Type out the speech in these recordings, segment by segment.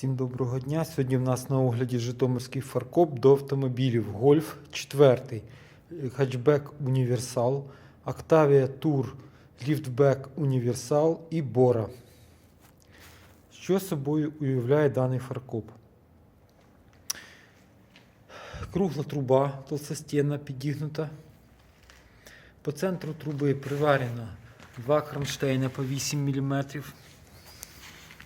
Всім доброго дня. Сьогодні в нас на огляді Житомирський фаркоп до автомобілів Гольф 4, хатчбек Універсал, Octavia Tour ліфтбек Універсал і Бора. Що собою уявляє даний фаркоп? Кругла труба толстостінна підігнута. По центру труби приварено два кронштейна по 8 мм.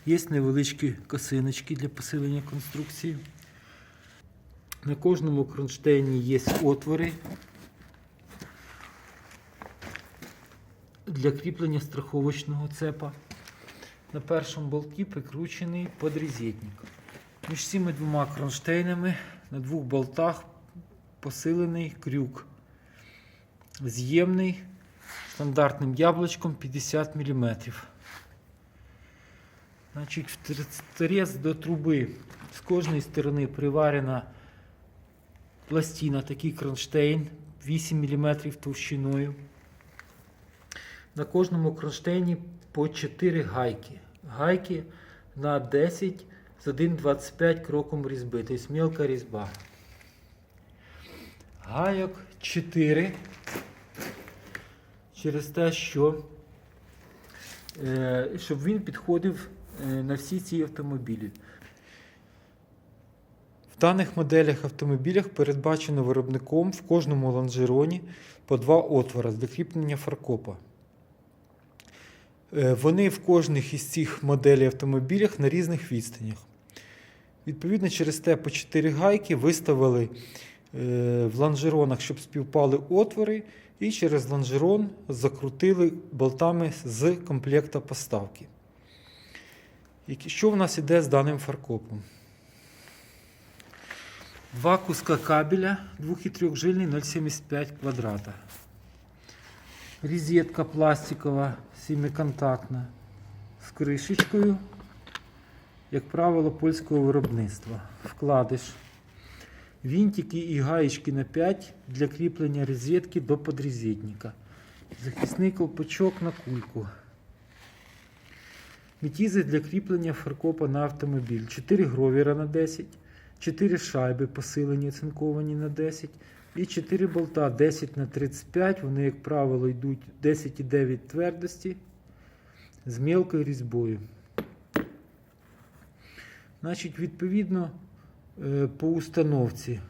Є невеличкі косиночки для посилення конструкції. На кожному кронштейні є отвори для кріплення страховочного цепа. На першому болті прикручений подрізетник. Між цими двома кронштейнами на двох болтах посилений крюк. З'ємний стандартним яблучком 50 мм. Значить, в торец до труби з кожної сторони приварена пластина, такий кронштейн 8 мм товщиною. На кожному кронштейні по 4 гайки. Гайки на 10 з 1,25 кроком різьби, тобто мілка різьба. Гайок 4 через те, що е, щоб він підходив на всі ці автомобілі. В даних моделях автомобілях передбачено виробником в кожному лонжероні по два отвора для кріплення фаркопа. Е, Вони в кожних із цих моделей автомобілях на різних відстанях. Відповідно, через те по 4 гайки виставили е, в лонжеронах, щоб співпали отвори, і через лонжерон закрутили болтами з комплекта поставки. Що в нас іде з даним фаркопом? Два куска кабеля 2 і 3 жильний 0,75 квадрата. Розетка пластикова, сімиконтактна з кришечкою, як правило, польського виробництва. Вкладиш. Вінтики і гаєчки на 5 для кріплення розетки до подрозетника. Захисний колпачок на кульку. Метізи для кріплення фаркопа на автомобіль. 4 гровіра на 10, 4 шайби посилені, оцинковані на 10 і 4 болта 10 на 35. Вони, як правило, йдуть 10,9 твердості з мілкою різьбою. Значить, відповідно, е, по установці.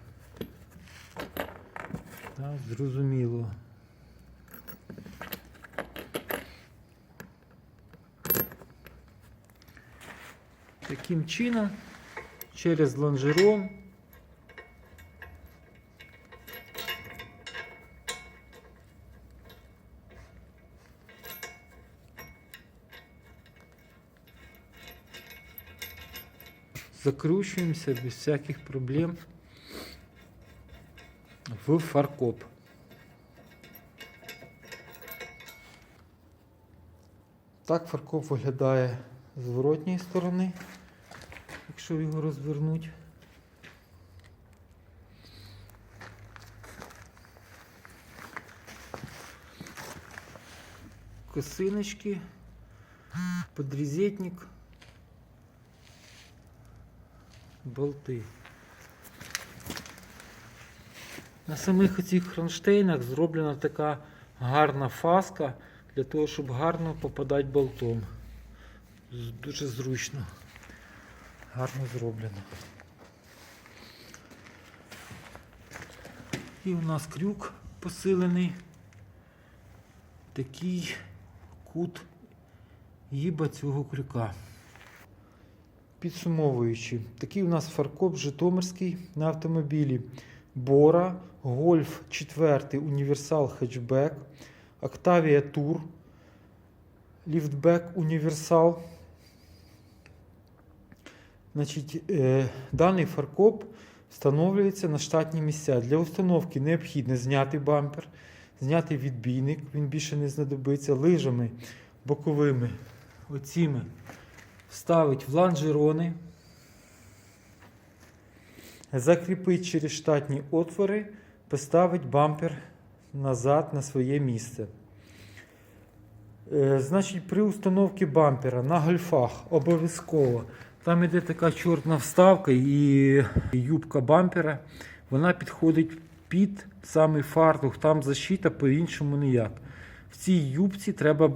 Так, зрозуміло. Таким чином, через лонжерон закручуємося без всяких проблем в фаркоп. Так фаркоп виглядає зворотньої сторони, якщо його розвернуть. Косиночки, подрезетник, болти. На самих оцих кронштейнах зроблена така гарна фаска для того, щоб гарно попадати болтом. Дуже зручно. Гарно зроблено. І у нас крюк посилений. Такий кут їба цього крюка. Підсумовуючи, такий у нас фаркоп Житомирський на автомобілі Бора, Гольф 4 Універсал хетчбек, Octavia Tour, ліфтбек Універсал. Значить, е, даний фаркоп встановлюється на штатні місця. Для установки необхідно зняти бампер, зняти відбійник, він більше не знадобиться, лижами боковими, оціми вставить в лонжерони, закріпить через штатні отвори, поставить бампер назад на своє місце. Е, Значить, при установці бампера на гольфах обов'язково Там іде така чорна вставка і юбка бампера. Вона підходить під самий фартух, там защита по-іншому ніяк. В цій юбці треба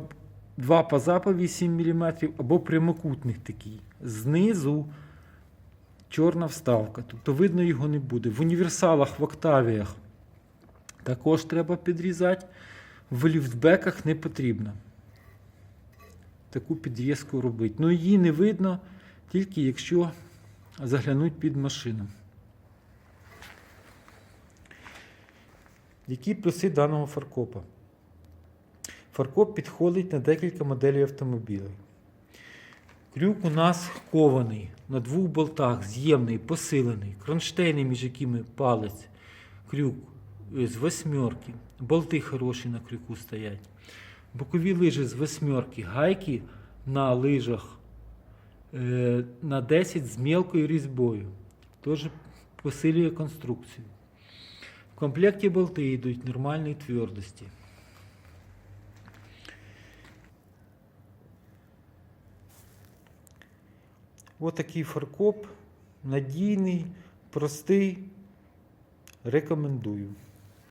два паза по 8 мм або прямокутник такий. Знизу чорна вставка, тобто видно його не буде. В універсалах, в октавіях також треба підрізати. В ліфтбеках не потрібно таку підрізку робити. Ну її не видно тільки якщо заглянуть під машину. Які плюси даного фаркопа? Фаркоп підходить на декілька моделей автомобілів. Крюк у нас кований на двох болтах, з'ємний, посилений, кронштейни, між якими палець, крюк е, з восьмерки, болти хороші на крюку стоять. Бокові лижі з восьмерки, гайки на лижах на 10 з мелкою різьбою. Теж посилює конструкцію. В комплекті болти йдуть нормальної твердості. Ось такий фаркоп, надійний, простий. Рекомендую.